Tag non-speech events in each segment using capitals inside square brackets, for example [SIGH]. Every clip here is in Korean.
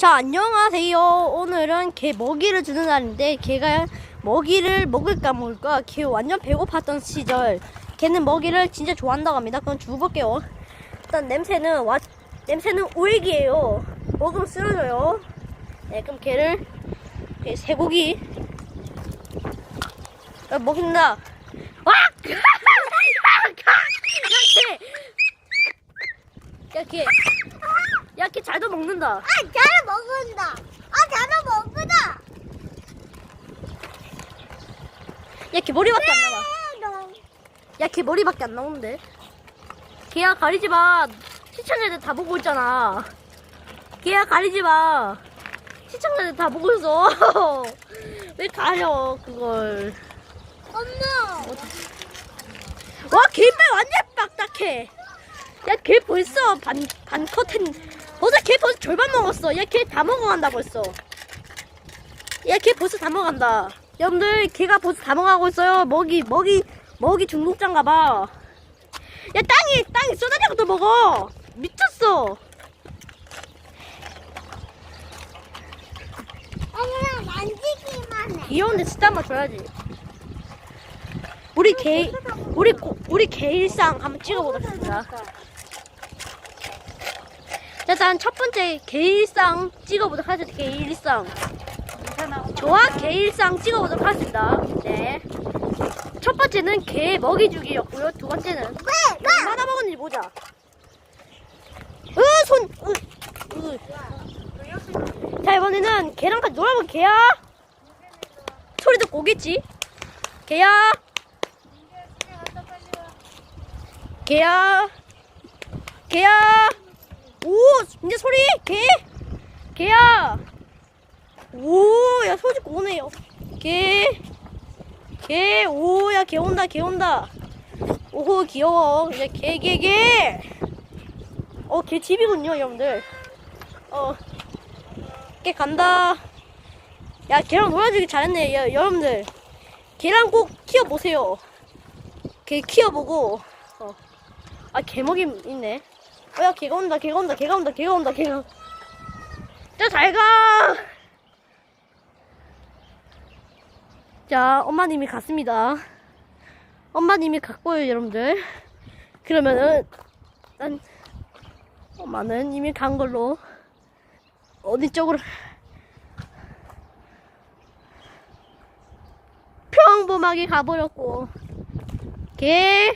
자, 안녕하세요. 오늘은 개 먹이를 주는 날인데, 개가 먹이를 먹을까 먹을까, 개 완전 배고팠던 시절, 개는 먹이를 진짜 좋아한다고 합니다. 그럼 주볼게요. 일단 냄새는, 와, 냄새는 오일기예요 먹으면 쓰러져요. 네, 그럼 개를, 개 쇠고기, 야, 먹인다. 와! 야, 개! 야, 개! 야, 걔 잘도 먹는다. 아, 잘 먹는다. 아, 잘 먹는다. 야, 걔 머리밖에 안 나와. 야, 걔 머리밖에 안 나오는데. 걔야, 가리지 마. 시청자들 다 보고 있잖아. 걔야, 가리지 마. 시청자들 다 보고 있어. [LAUGHS] 왜 가려, 그걸. 엄마. 와, 걔빨 완전 빡딱해. 야, 걔 벌써 반, 반컷 했, 벌써 걔 벌써 절반 먹었어. 야, 걔다 먹어간다, 벌써. 야, 걔 벌써 다 먹어간다. 여러분들, 걔가 벌써 다 먹어가고 있어요. 먹이, 먹이, 먹이 중독자인가 봐. 야, 땅에, 땅에 쏟아져부터 먹어. 미쳤어. 엄마, 만지기만 해. 귀여운데 진짜 한번 줘야지. 우리 개, 우리, 고- 우리 개 일상 한번 찍어보겠습니다. 자, 일단 첫 번째 개 일상 찍어보도록 하죠. 개 일상. 저와 개 일상 찍어보도록 하겠습니다. 네. 첫 번째는 개 먹이 주기였고요. 두 번째는? 얼마나 먹었는지 보자. 으, 손, 으, 으. 자, 이번에는 개랑 같이 놀아본 개야. 소리 듣고 오겠지? 개야. 개야. 개야. 오, 이제 소리. 개. 개야. 오, 야, 소리 듣고 오네요. 개. 개. 오, 야, 개 온다, 개 온다. 오호, 귀여워. 이제 개, 개, 개. 어, 개 집이군요, 여러분들. 어. 개 간다. 야, 걔랑 놀아주기 잘했네, 야, 여러분들. 걔랑 꼭 키워보세요. 걔 키워보고, 어. 아, 개먹이 있네. 어, 야, 걔가 온다, 걔가 온다, 걔가 온다, 걔가 온다, 걔가. 자, 잘 가! 자, 엄마님이 갔습니다. 엄마님이 갔고요, 여러분들. 그러면은, 난, 엄마는 이미 간 걸로, 어디 쪽으로, 평범하게 가버렸고 개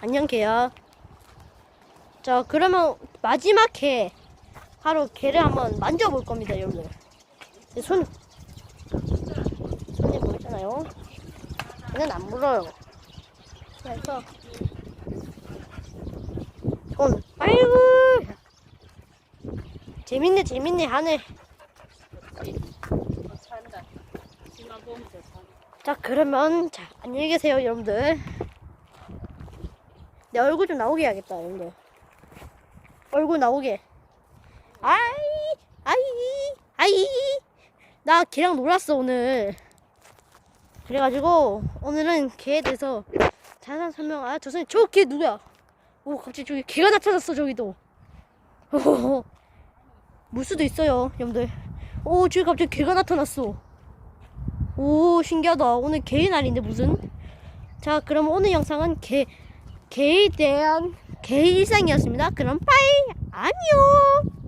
안녕 개야. 자 그러면 마지막 개. 바로 개를 한번 만져볼 겁니다 여러분들. 제 손. 손이 보이잖아요. 얘는 안 물어요. 그래서. 손. 아이고! 재밌네 재밌네 하네 자 그러면 자 안녕히 계세요 여러분들 내 얼굴 좀 나오게 해야겠다 여러분들 얼굴 나오게. 아이 아이 아이. 나 걔랑 놀았어 오늘. 그래가지고 오늘은 걔에 대해서 자세한 설명 아 저선이 저걔 누구야? 오 갑자기 저기 걔가 나타났어 저기도. 오, [LAUGHS] 물 수도 있어요 여러분들. 오 저기 갑자기 걔가 나타났어. 오 신기하다. 오늘 개의 날인데 무슨? 자 그럼 오늘 영상은 개 개에 대한 개 일상이었습니다. 그럼 빠이! 안녕